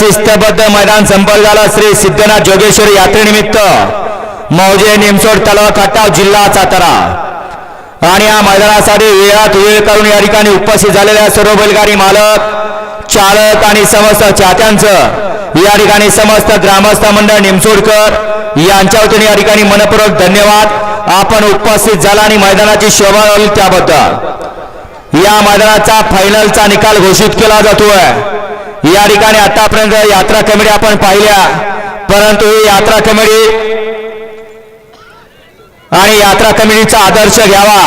शिस्तबद्ध मैदान संपन्न झाला. श्री सिद्धनाथ जोगेश्वर यात्रेनिमित्त मौजे निमसोड तलाव खटाव जिल्हा सातारा. आणि या मैदानासाठी वेळात वेळ करून या ठिकाणी उपस्थित झालेल्या सर्व बैलगाडी मालक चालक आणि समस्त चाहत्यांचं या ठिकाणी समस्त ग्रामस्थ मंडळ निमसोडकर यांच्या वतीने या ठिकाणी मनपूर्वक धन्यवाद. आपण उपस्थित झाला आणि मैदानाची शोभा त्याबद्दल. या मैदानाचा फायनलचा निकाल घोषित केला जातोय. या ठिकाणी आतापर्यंत यात्रा कमिटी आपण पाहिल्या. परंतु ही यात्रा कमिटी आणि यात्रा कमिटीचा आदर्श घ्यावा.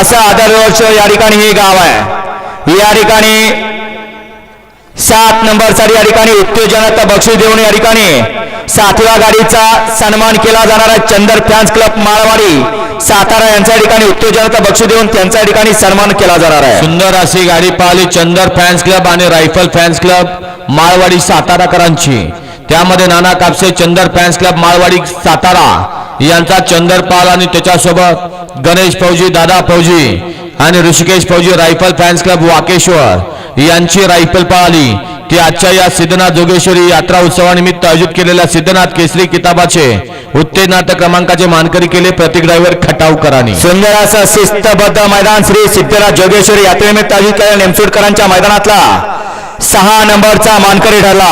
असा आदर्श या ठिकाणी हे गाव आहे. या ठिकाणी सात नंबरचा या ठिकाणी उत्तेजनाचा बक्षीस देऊन या ठिकाणी सातव्या गाडीचा सन्मान केला जाणार आहे. Chandar fans club Malwadi. Satara यांच्या ठिकाणी उत्तेजनाचा बक्षीस देऊन त्यांच्या ठिकाणी सन्मान केला जाणार आहे. सुंदर अशी गाडी पाहिली चंदर फॅन्स क्लब आणि रायफल फॅन्स क्लब माळवाडी साताराकरांची. त्यामध्ये नाना कापसे चंदर फॅन्स क्लब माळवाडी सातारा यांचा चंदर पाल आणि त्याच्यासोबत गणेश फौजी दादा फौजी आणि ऋषिकेश फौजी रायफल फॅन्स क्लब वाकेश्वर यांची रायफल पाळली ती आजच्या या सिद्धनाथ जोगेश्वरी यात्रा उत्सवानिमित्त आयोजित केलेल्या सिद्धनाथ केसरी किताबाचे उत्तेजनार्थ क्रमांकाचे मानकरी केले प्रतीक ड्रायव्हर खटावकरांनी सुंदर असं शिस्तबद्ध मैदान श्री सिद्धराज जोगेश्वरी यात्रेनिमित्त आयोजित केलेल्या नेमसोडकरांच्या मैदानातला सहा नंबरचा मानकरी ठरला.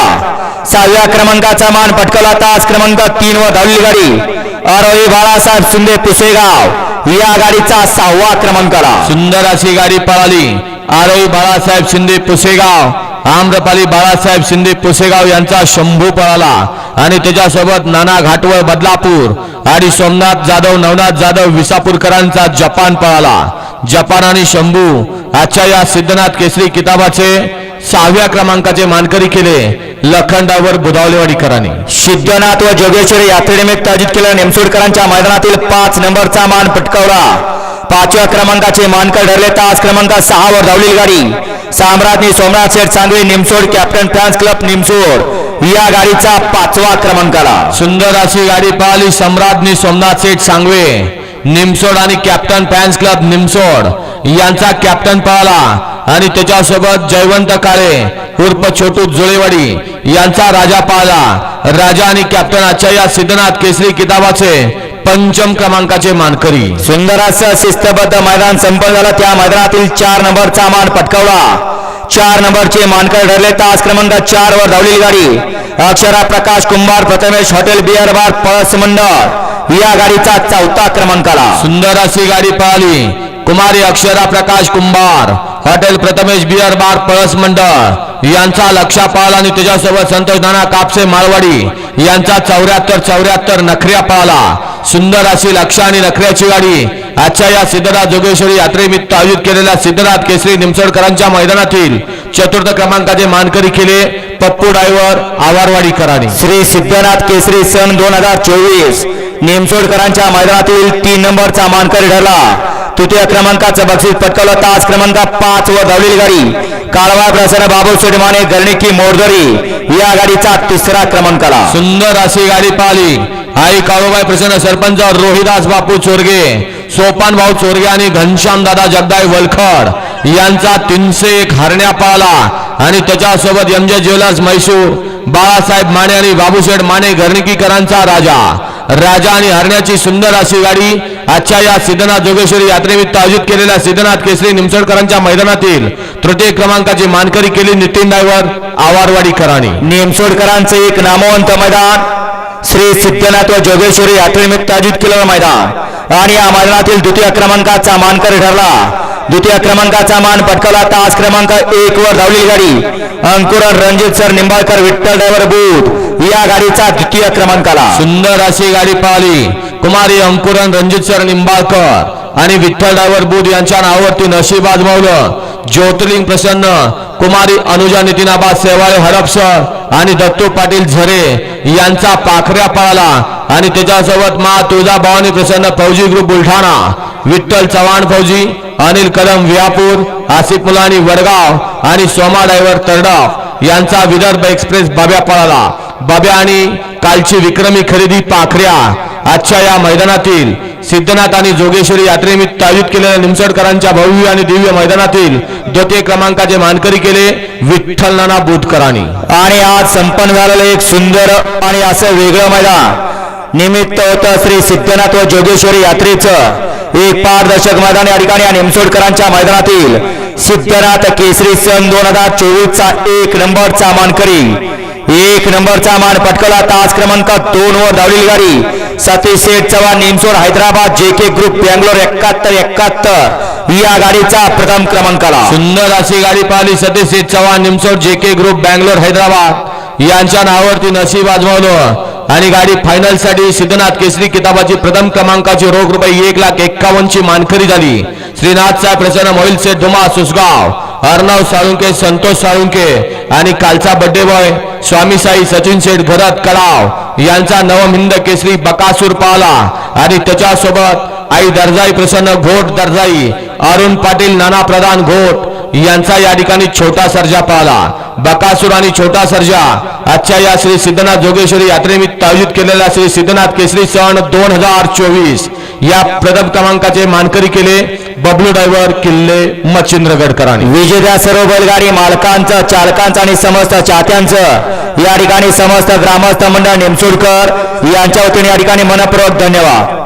सहाव्या क्रमांकाचा मान पटकवला तास क्रमांक तीन व धावली गाडी. आरोही बाळासाहेब शिंदे पुसेगाव. या गाडीचा सहावा क्रमांक आला. सुंदर अशी गाडी पळाली. आरोही बाळासाहेब शिंदे पुसेगाव. आम्रपाली बाळासाहेब शिंदे पुसेगाव यांचा शंभू पळाला. आणि त्याच्यासोबत नाना घाटवळ बदलापूर आणि सोमनाथ जाधव नवनाथ जाधव विसापूरकरांचा जपान पळाला. जपान आणि शंभू. आजच्या या सिद्धनाथ केसरी किताबाचे सहाव्या क्रमांकाचे मानकरी केले. लखंडावर बुधावलेवाडीकरांनी. सिद्धनाथ व जोगेश्वरी यात्रेनिमित्त आयोजित केलेल्या नेमसोडकरांच्या मैदानातील पाच नंबरचा मान पटकावला. पाचव्या क्रमांकाचे मानकर ठरले. तास क्रमांक सहा वर धावलेली गाडी. साम्राज्ञी Somnath Sheth Sangvi Nimsod captain fans club Nimsod. या गाडीचा पाचवा क्रमांक आला सुंदर अशी गाडी पाहिली. सम्राज्ञी सोमनाथ सेठ सांगवे निमसोड आणि कॅप्टन फॅन्स क्लब निमसोड. यांचा कॅप्टन पळाला. आणि त्याच्यासोबत जयवंत काळे उर्फ छोटू जुळेवाडी यांचा राजा पाळला राजा आणि कॅप्टन आजच्या या सिद्धनाथ केसरी किताबाचे पंचम क्रमांकाचे मानकरी. सुंदर असं शिस्तबद्ध मैदान संपन्न झालं. त्या मैदानातील चार नंबरचा मान पटकावला. चार नंबरचे मानकर ठरले. तास क्रमांक चार वर धावलेली गाडी. Akshara Prakash Kumbhar Prathamesh hotel beer bar Palas मंडळ. या गाडीचा चौथा क्रमांक आला सुंदर अशी गाडी पळाली कुमारी Akshara Prakash Kumbhar. Hotel Prathamesh beer bar Palas मंडळ. यांचा लक्षापाल आणि त्याच्यासोबत संतोष नाना कापसे माळवाडी यांचा चौऱ्याहत्तर चौऱ्याहत्तर नखऱ्या पळाला सुंदर अशी लक्ष आणि नखऱ्याची गाडी. आजच्या या सिद्धराज जोगेश्वरी यात्रेनिमित्त आयोजित केलेल्या सिद्धराथ केसरी निमसडकरांच्या मैदानातील चतुर्थ क्रमांकाचे मानकरी केले पप्पू ड्रायव्हर आवारवाडीकरांनी. श्री सिद्धनाथ केसरी सन दोन हजार चोवीस. नेमसोडकरांच्या मैदानातील तीन नंबरचा मानकरी ठरला. तृतीय क्रमांकाचं बक्षीस पटकावलं तास क्रमांक पाच वर धावलेली गाडी. काळवा प्रसन्न बाबू सुडमाने गर्णिकी मोरदरी या गाडीचा तिसरा क्रमांक आला सुंदर अशी गाडी पाहिली. आई काळूबाई प्रसन्न सरपंच रोहिदास बापू चोरगे सोपान भाऊ चोरगे आणि घनश्याम दादा जगदाई वलखड यांचा तीनशे एक हरण्या पाळला आणि त्याच्यासोबत एम जे ज्वेलर्स म्हैसूर बाळासाहेब माने आणि बाबूशेठ माने घरणिकीकरांचा राजा. राजा आणि हरण्याची सुंदर अशी गाडी आजच्या या सिद्धनाथ जोगेश्वरी यात्रेनिमित्त आयोजित केलेल्या सिद्धनाथ केसरी निमसोडकरांच्या मैदानातील तृतीय क्रमांकाची मानकरी केली नितीन डायव्हर आवारवाडीकरांनी निमसोडकरांचे एक नामवंत मैदान श्री सिद्धनाथ व जोगेश्वरी यात्रेनिमित्त आयोजित केलेलं मैदान. आणि या मैदानातील द्वितीय क्रमांकाचा मानकरी ठरला. द्वितीय क्रमांकाचा मान पटकावला. तास क्रमांक एक वर धावली गाडी. अंकुरण Ranjit sir Nimbalkar Vitthal driver booth. या गाडीचा द्वितीय क्रमांक आला सुंदर अशी गाडी पाहिली. कुमारी अंकुरन रणजित सर निंबाळकर आणि विठ्ठल ड्रायव्हर बूथ यांच्या नावावरती नशीब आजमावलं. ज्योतिर्लिंग प्रसन्न. कुमारी अनुजा नितीनाबा सेवाळे हरपसर आणि दत्तू पाटील झरे यांचा पाखऱ्या पळाला. आणि त्याच्यासोबत मा तुळजाभवानी प्रसन्न फौजी ग्रुप बुलढाणा. विठ्ठल चव्हाण फौजी अनिल कदम वियापूर आसिफ मुलानी वडगाव आणि सोमा डायव्हर तरडाव यांचा विदर्भ एक्सप्रेस बाब्या पळाला. बाब्या आणि कालची विक्रमी खरेदी पाखऱ्या. आजच्या या मैदानातील सिद्धनाथ आणि जोगेश्वरी यात्रेनिमित्त आयोजित केलेल्या निमसडकरांच्या भव्य आणि दिव्य मैदानातील द्वितीय क्रमांकाचे मानकरी केले विठ्ठल नाना बोधकरांनी आणि आज संपन्न झालेलं एक सुंदर आणि असं वेगळं मैदान निमित्त होतं श्री सिद्धनाथ व जोगेश्वरी यात्रेचं. एक पारदर्शक मैदान या ठिकाणी या निमसोडकरांच्या मैदानातील सिद्धनाथ केसरी सन दोन हजार चोवीस चा एक नंबरचा मानकरी. एक नंबरचा मान पटकला तास क्रमांक दोन वर धावलेली गाडी. सतीश शेठ चव्हाण निमसोड हैदराबाद जे के ग्रुप बँगलोर एकाहत्तर एकाहत्तर. या गाडीचा प्रथम क्रमांकाला. सुंदर अशी गाडी पाहिली. सतीश चव्हाण निमसोड जे के ग्रुप बँगलोर हैदराबाद. यांच्या नावावरती नशीब आजमावलं. आणि गाडी फायनलसाठी सिद्धनाथ केसरी किताबाची प्रथम क्रमांकाची रोख रुपये एक लाख एक्कावन्नची मानकरी झाली. श्रीनाथ साहेब प्रसन्न मोहिल धुमा सुसगाव. अर्णव साळुंके संतोष साळुंके आणि कालचा बड्डे बॉय स्वामी साई सचिन शेठ घरत कडाव. यांचा नवमिंद केसरी बकासूर पावला. आणि त्याच्यासोबत आई दर्जाई प्रसन्न घोट दर्जाई अरुण पाटील नाना प्रधान घोट यांचा या ठिकाणी छोटा सर्जा पाहला. बकासूर आणि छोटा सर्जा. आजच्या या श्री सिद्धनाथ जोगेश्वरी यात्रेनिमित्त आयोजित केलेल्या श्री सिद्धनाथ केसरी सण दोन हजार चोवीस. या प्रथम क्रमांकाचे मानकरी केले बबलू ड्रायव्हर किल्ले मच्छिंद्रगडकरांनी. विजेत्या सर्व बैलगाडी मालकांचं चालकांचं आणि समस्त चाहत्यांचं या ठिकाणी समस्त ग्रामस्थ मंडळ निमसोडकर यांच्या वतीने या ठिकाणी मनपूर्वक धन्यवाद.